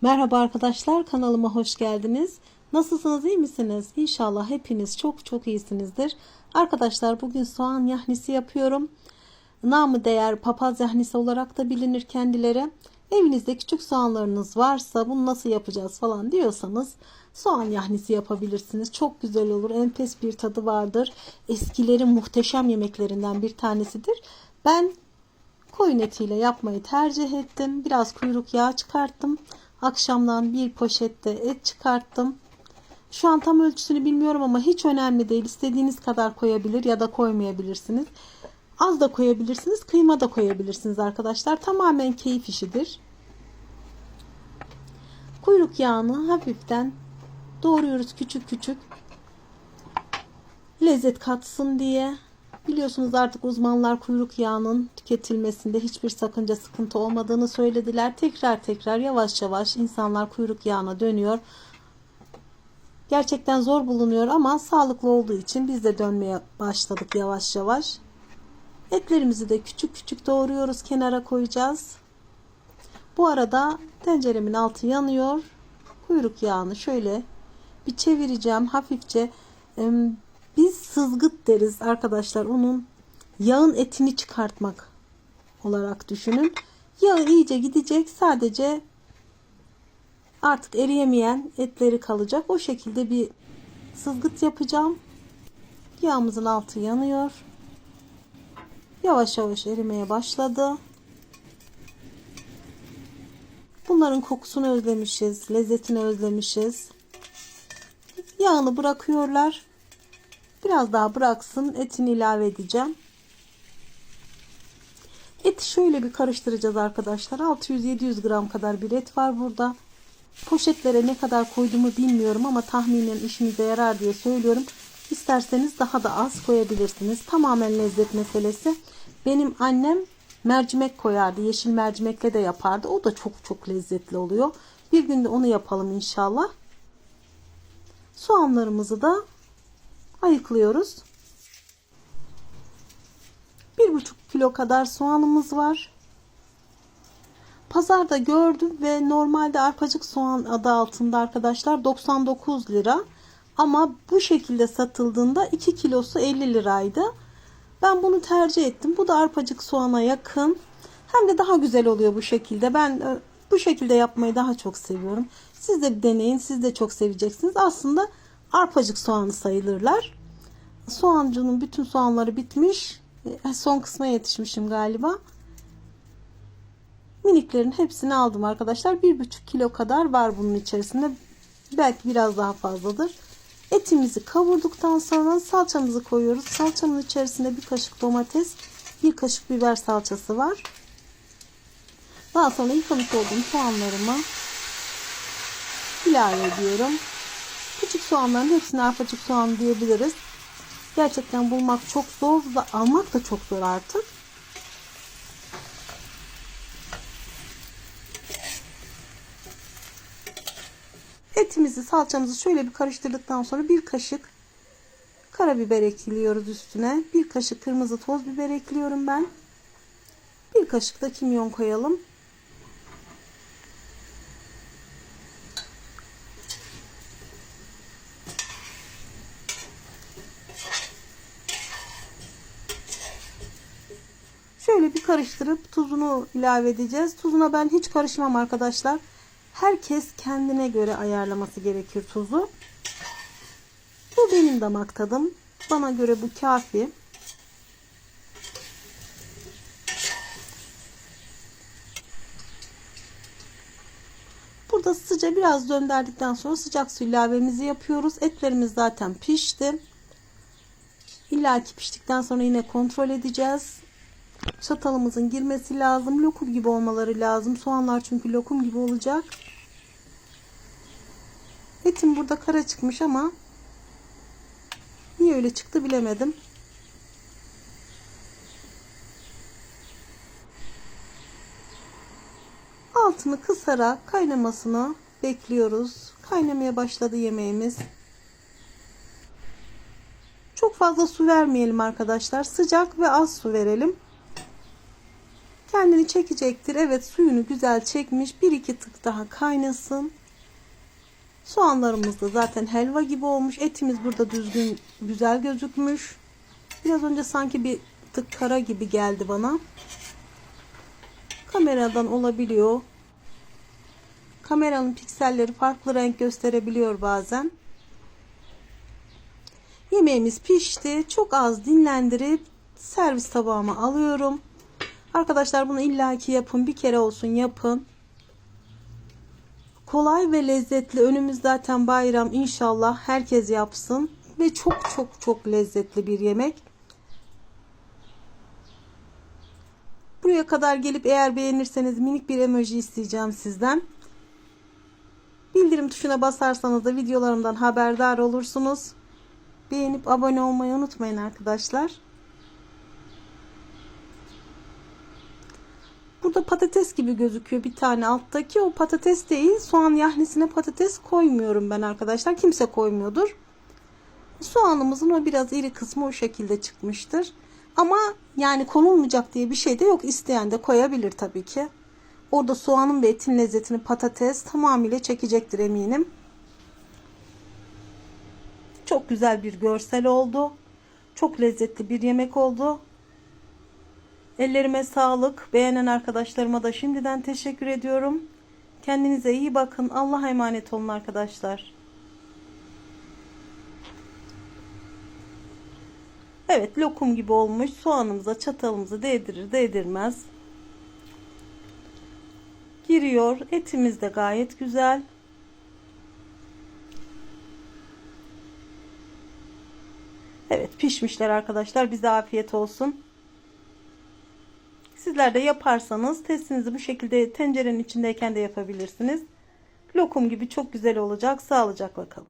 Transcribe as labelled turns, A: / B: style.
A: Merhaba arkadaşlar kanalıma hoş geldiniz. Nasılsınız iyi misiniz? İnşallah hepiniz çok çok iyisinizdir. Arkadaşlar bugün soğan yahnisi yapıyorum. Namı değer papaz yahnisi olarak da bilinir kendileri. Evinizde küçük soğanlarınız varsa bunu nasıl yapacağız falan diyorsanız soğan yahnisi yapabilirsiniz. Çok güzel olur. Enfes bir tadı vardır. Eskilerin muhteşem yemeklerinden bir tanesidir. Ben koyun etiyle yapmayı tercih ettim. Biraz kuyruk yağı çıkarttım. Akşamdan bir poşette et çıkarttım. Şu an tam ölçüsünü bilmiyorum ama hiç önemli değil. İstediğiniz kadar koyabilir ya da koymayabilirsiniz. Az da koyabilirsiniz, kıyma da koyabilirsiniz arkadaşlar. Tamamen keyif işidir. Kuyruk yağını hafiften doğruyoruz küçük küçük. Lezzet katsın diye. Biliyorsunuz artık uzmanlar kuyruk yağının tüketilmesinde hiçbir sakınca sıkıntı olmadığını söylediler. Tekrar tekrar yavaş yavaş insanlar kuyruk yağına dönüyor. Gerçekten zor bulunuyor ama sağlıklı olduğu için biz de dönmeye başladık yavaş yavaş. Etlerimizi de küçük küçük doğruyoruz. Kenara koyacağız. Bu arada tenceremin altı yanıyor. Kuyruk yağını şöyle bir çevireceğim hafifçe. Sızgıt deriz arkadaşlar. Onun yağın etini çıkartmak olarak düşünün. Yağı iyice gidecek. Sadece artık eriyemeyen etleri kalacak. O şekilde bir sızgıt yapacağım. Yağımızın altı yanıyor. Yavaş yavaş erimeye başladı. Bunların kokusunu özlemişiz, lezzetini özlemişiz. Yağını bırakıyorlar. Biraz daha bıraksın. Etini ilave edeceğim. Eti şöyle bir karıştıracağız arkadaşlar. 600-700 gram kadar bir et var burada. Poşetlere ne kadar koyduğumu bilmiyorum ama tahminen işinize yarar diye söylüyorum. İsterseniz daha da az koyabilirsiniz. Tamamen lezzet meselesi. Benim annem mercimek koyardı. Yeşil mercimekle de yapardı. O da çok çok lezzetli oluyor. Bir günde onu yapalım inşallah. Soğanlarımızı da ayıklıyoruz. Bir buçuk kilo kadar soğanımız var. Pazarda gördüm ve normalde arpacık soğan adı altında arkadaşlar 99 lira. Ama bu şekilde satıldığında 2 kilosu 50 liraydı. Ben bunu tercih ettim. Bu da arpacık soğana yakın. Hem de daha güzel oluyor bu şekilde. Ben e, bu şekilde yapmayı daha çok seviyorum. Siz de deneyin. Siz de çok seveceksiniz. Aslında arpacık soğanı sayılırlar. Soğancının bütün soğanları bitmiş. E, son kısma yetişmişim galiba. Miniklerin hepsini aldım arkadaşlar. Bir buçuk kilo kadar var bunun içerisinde. Belki biraz daha fazladır. Etimizi kavurduktan sonra salçamızı koyuyoruz. Salçamın içerisinde bir kaşık domates, bir kaşık biber salçası var. Daha sonra yıkamış olduğum soğanlarımı ilave ediyorum. Küçük soğanların hepsini arpacık soğan diyebiliriz. Gerçekten bulmak çok zor ve almak da çok zor artık. Etimizi, salçamızı şöyle bir karıştırdıktan sonra bir kaşık karabiber ekliyoruz üstüne. Bir kaşık kırmızı toz biber ekliyorum ben. Bir kaşık da kimyon koyalım. Şöyle bir karıştırıp tuzunu ilave edeceğiz. Tuzuna ben hiç karışmam arkadaşlar. Herkes kendine göre ayarlaması gerekir tuzu. Bu benim damak tadım. Bana göre bu kafi. Burada sıca biraz döndürdükten sonra sıcak su ilavemizi yapıyoruz. Etlerimiz zaten pişti. İlla ki piştikten sonra yine kontrol edeceğiz. Çatalımızın girmesi lazım. Lokum gibi olmaları lazım. Soğanlar çünkü lokum gibi olacak. Etim burada kara çıkmış ama niye öyle çıktı bilemedim. Altını kısarak kaynamasını bekliyoruz. Kaynamaya başladı yemeğimiz. Çok fazla su vermeyelim arkadaşlar. Sıcak ve az su verelim. Kendini çekecektir. Evet suyunu güzel çekmiş. Bir iki tık daha kaynasın. Soğanlarımız da zaten helva gibi olmuş. Etimiz burada düzgün güzel gözükmüş. Biraz önce sanki bir tık kara gibi geldi bana. Kameradan olabiliyor. Kameranın pikselleri farklı renk gösterebiliyor bazen. Yemeğimiz pişti. Çok az dinlendirip servis tabağıma alıyorum. Arkadaşlar bunu illaki yapın. Bir kere olsun yapın. Kolay ve lezzetli. Önümüz zaten bayram. İnşallah herkes yapsın. Ve çok çok çok lezzetli bir yemek. Buraya kadar gelip eğer beğenirseniz minik bir emoji isteyeceğim sizden. Bildirim tuşuna basarsanız da videolarımdan haberdar olursunuz. Beğenip abone olmayı unutmayın arkadaşlar. Burada patates gibi gözüküyor bir tane alttaki. O patates değil. Soğan yahnisine patates koymuyorum ben arkadaşlar. Kimse koymuyordur. Soğanımızın o biraz iri kısmı o şekilde çıkmıştır. Ama yani konulmayacak diye bir şey de yok. İsteyen de koyabilir tabii ki. Orada soğanın ve etin lezzetini patates tamamıyla çekecektir eminim. Çok güzel bir görsel oldu. Çok lezzetli bir yemek oldu. Ellerime sağlık. Beğenen arkadaşlarıma da şimdiden teşekkür ediyorum. Kendinize iyi bakın. Allah'a emanet olun arkadaşlar. Evet lokum gibi olmuş. Soğanımıza çatalımızı değdirir değdirmez. Giriyor. Etimiz de gayet güzel. Evet pişmişler arkadaşlar. Bize afiyet olsun. Sizler de yaparsanız testinizi bu şekilde tencerenin içindeyken de yapabilirsiniz. Lokum gibi çok güzel olacak. Sağlıcakla kalın.